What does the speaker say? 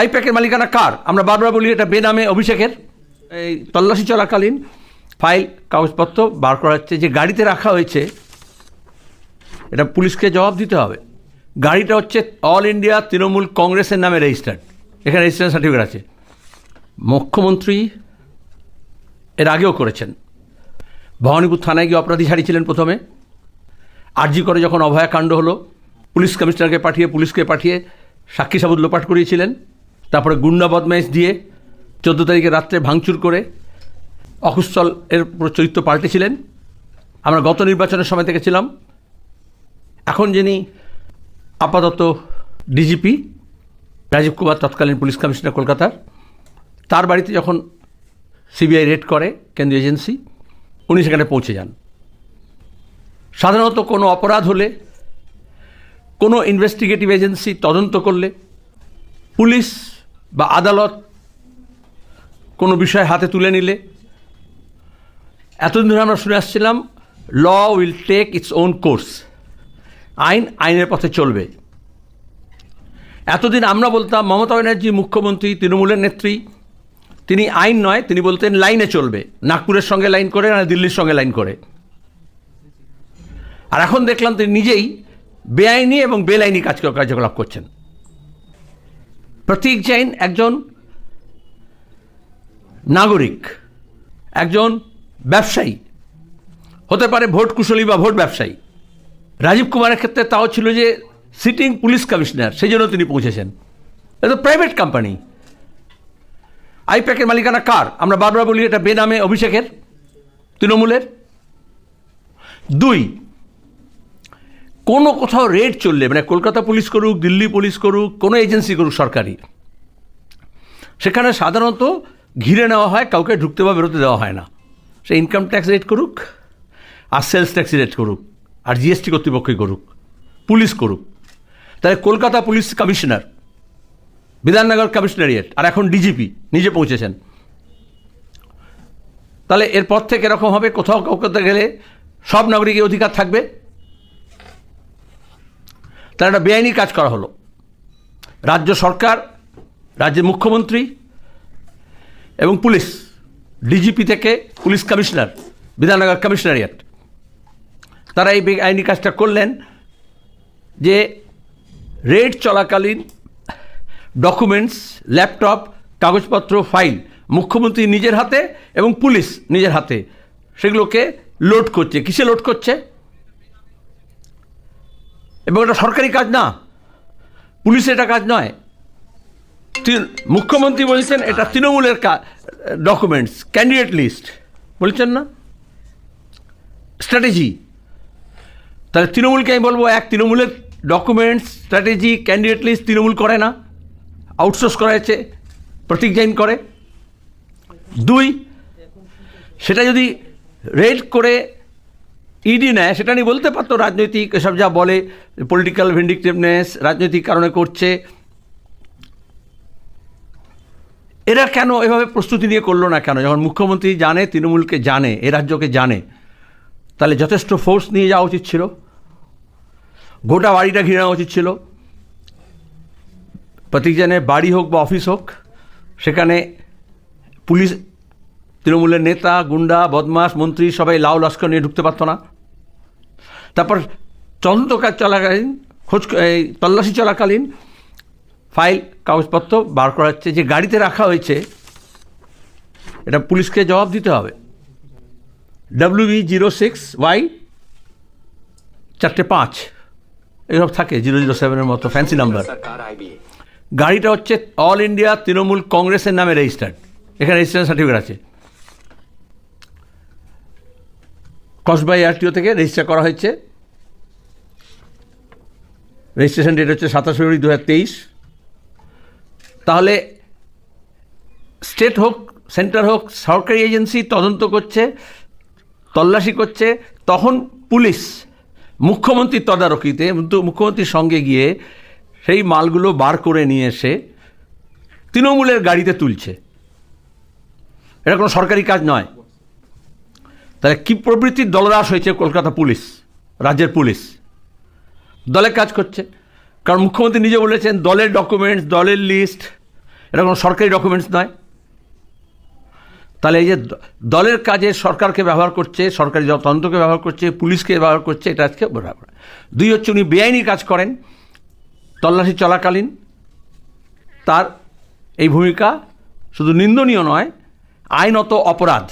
আইপ্যাকের মালিকানা কার? আমরা বারবার বলি এটা বেনামে অভিষেকের। এই তল্লাশি চলাকালীন ফাইল, কাগজপত্র বার করা হচ্ছে। যে গাড়িতে রাখা হয়েছে, এটা পুলিশকে জবাব দিতে হবে। গাড়িটা হচ্ছে অল ইন্ডিয়া তৃণমূল কংগ্রেসের নামে রেজিস্টার্ড এখানে রেজিস্ট্রেশন সার্টিফিকেট আছে। মুখ্যমন্ত্রী এর আগেও করেছেন। ভবানীপুর থানায় গিয়ে অপরাধী ছাড়িয়েছিলেন প্রথমে। আরজি করে যখন অভয়াকাণ্ড হলো, পুলিশ কমিশনারকে পাঠিয়ে, পুলিশকে পাঠিয়ে সাক্ষী সাবুত লোপাট করিয়েছিলেন। তারপরে গুন্ডা বদমাইশ দিয়ে চোদ্দ তারিখে রাত্রে ভাঙচুর করে অকুস্থল এর চরিত্র পাল্টেছিলেন। আমরা গত নির্বাচনের সময় থেকে ছিলাম। এখন যিনি আপাতত ডিজিপি রাজীব কুমার তৎকালীন পুলিশ কমিশনার কলকাতার, তার বাড়িতে যখন সিবিআই রেড করে, কেন্দ্রীয় এজেন্সি, উনি সেখানে পৌঁছে যান। সাধারণত কোনো অপরাধ হলে, কোনো ইনভেস্টিগেটিভ এজেন্সি তদন্ত করলে, পুলিশ বা আদালত কোনো বিষয় হাতে তুলে নিলে। এতদিন ধরে আমরা শুনে আসছিলাম law will take its own course আইন আইনের পথে চলবে। এতদিন আমরা বলতাম, মমতা ব্যানার্জি মুখ্যমন্ত্রী, তৃণমূলের নেত্রী। তিনি আইন নয়, তিনি বলতেন লাইনে চলবে। নাগপুরের সঙ্গে লাইন করে, না দিল্লির সঙ্গে লাইন করে। আর এখন দেখলাম তিনি নিজেই বেআইনি এবং বেলাইনি কাজ কার্যকলাপ করছেন। প্রতীক জৈন একজন নাগরিক, একজন ব্যবসায়ী। হতে পারে ভোট কুশলী বা ভোট ব্যবসায়ী। রাজীব কুমারের ক্ষেত্রে তাও ছিল যে সিটিং পুলিশ কমিশনার সেই জন্য তিনি পৌঁছেছেন। এটা প্রাইভেট কোম্পানি আইপ্যাকের মালিকানা কার? আমরা বারবার বলি এটা বেনামে অভিষেকের, তৃণমূলের। দুই কোনো কোথাও রেড চললে মানে কলকাতা পুলিশ করুক, দিল্লি পুলিশ করুক, কোনো এজেন্সি করুক, সরকারি, সেখানে সাধারণত ঘিরে নেওয়া হয়, কাউকে ঢুকতে বা বেরোতে দেওয়া হয় না। সে ইনকাম ট্যাক্স রেট করুক, আর সেলস ট্যাক্স রেট করুক, আর জিএসটি কর্তৃপক্ষই করুক, পুলিশ করুক। তাহলে Kolkata police commissioner Bidhannagar commissionerate আর এখন ডিজিপি নিজে পৌঁছেছেন। তাহলে এরপর থেকে এরকম হবে, কোথাও কাউকে গেলে সব নাগরিকের অধিকার থাকবে। তাহলে একটা বেআইনি কাজ করা হলো। রাজ্য সরকার, রাজ্যের মুখ্যমন্ত্রী এবং পুলিশ, ডিজিপি থেকে পুলিশ কমিশনার, বিধাননগর কমিশনারিয়েট। তারা এই আইনি কাজটা করলেন যে রেড চলাকালীন ডকুমেন্টস, ল্যাপটপ, কাগজপত্র, ফাইল মুখ্যমন্ত্রী নিজের হাতে এবং পুলিশ নিজের হাতে। সেগুলোকে লোড করছে। কিসে লোড করছে? এবং এটা সরকারি কাজ না। পুলিশের এটা কাজ নয়। মুখ্যমন্ত্রী বলছেন এটা তৃণমূলের ডকুমেন্টস ক্যান্ডিডেট লিস্ট বলছেন না? স্ট্র্যাটেজি তাহলে তৃণমূলকে আমি বলব, এক, তৃণমূলের documents strategy candidate list Trinamool করে না। আউটসোর্স করা হয়েছে, প্রতীক করে। দুই, সেটা যদি রেড করে ইডি নেয়, সেটা নিয়ে বলতে পারতো রাজনৈতিক, এসব যা বলে পলিটিক্যাল ভিন্ডিকটিভনেস রাজনৈতিক কারণে করছে। এরা কেন এভাবে প্রস্তুতি নিয়ে করল না কেন? যখন মুখ্যমন্ত্রী জানে, তৃণমূলকে জানে, এ রাজ্যকে জানে, তাহলে যথেষ্ট ফোর্স নিয়ে যাওয়া উচিত ছিল। গোটা বাড়িটা ঘিরে নেওয়া উচিত ছিল। প্রতীক জেনের বাড়ি হোক বা অফিস হোক, সেখানে পুলিশ, তৃণমূলের নেতা, গুন্ডা বদমাস মন্ত্রী, সবাই লাউ, লস্কর নিয়ে ঢুকতে পারতো না। তারপর তদন্তকার চলাকালীন, খোঁজ এই তল্লাশি চলাকালীন ফাইল, কাগজপত্র বার করা হচ্ছে যে গাড়িতে রাখা হয়েছে, এটা পুলিশকে জবাব দিতে হবে। W B zero six Y চারটে পাঁচ, এসব থাকে জিরো জিরো সেভেনের মতো ফ্যান্সি নাম্বার গাড়িটা হচ্ছে অল ইন্ডিয়া তৃণমূল কংগ্রেসের নামে রেজিস্টার্ড এখানে রেজিস্ট্রেশন সার্টিফিকেট আছে। কসবাই আরটিও থেকে রেজিস্টার করা হয়েছে। রেজিস্ট্রেশন ডেট হচ্ছে সাতাশ ফেব্রুয়ারি দু তাহলে স্টেট হোক, সেন্টার হোক, সরকারি এজেন্সি তদন্ত করছে, তল্লাশি করছে, তখন পুলিশ, মুখ্যমন্ত্রীর তদারকিতে মুখ্যমন্ত্রীর সঙ্গে গিয়ে সেই মালগুলো বার করে নিয়ে এসে তৃণমূলের গাড়িতে তুলছে। এটা কোনো সরকারি কাজ নয়। তাহলে কী প্রবৃত্তির দলদাস হয়েছে কলকাতা পুলিশ, রাজ্যের পুলিশ? দলে কাজ করছে। কারণ মুখ্যমন্ত্রী নিজে বলেছেন, দলের ডকুমেন্টস দলের লিস্ট এটা কোনো সরকারি ডকুমেন্টস নয়। তাহলে এই যে দলের কাজে সরকারকে ব্যবহার করছে, সরকারি তন্ত্রকে ব্যবহার করছে, পুলিশকে ব্যবহার করছে, এটা আজকে ব্যবহার দুই হচ্ছে উনি বেআইনি কাজ করেন, তল্লাশি চলাকালীন। তার এই ভূমিকা শুধু নিন্দনীয় নয়, আইনত অপরাধ।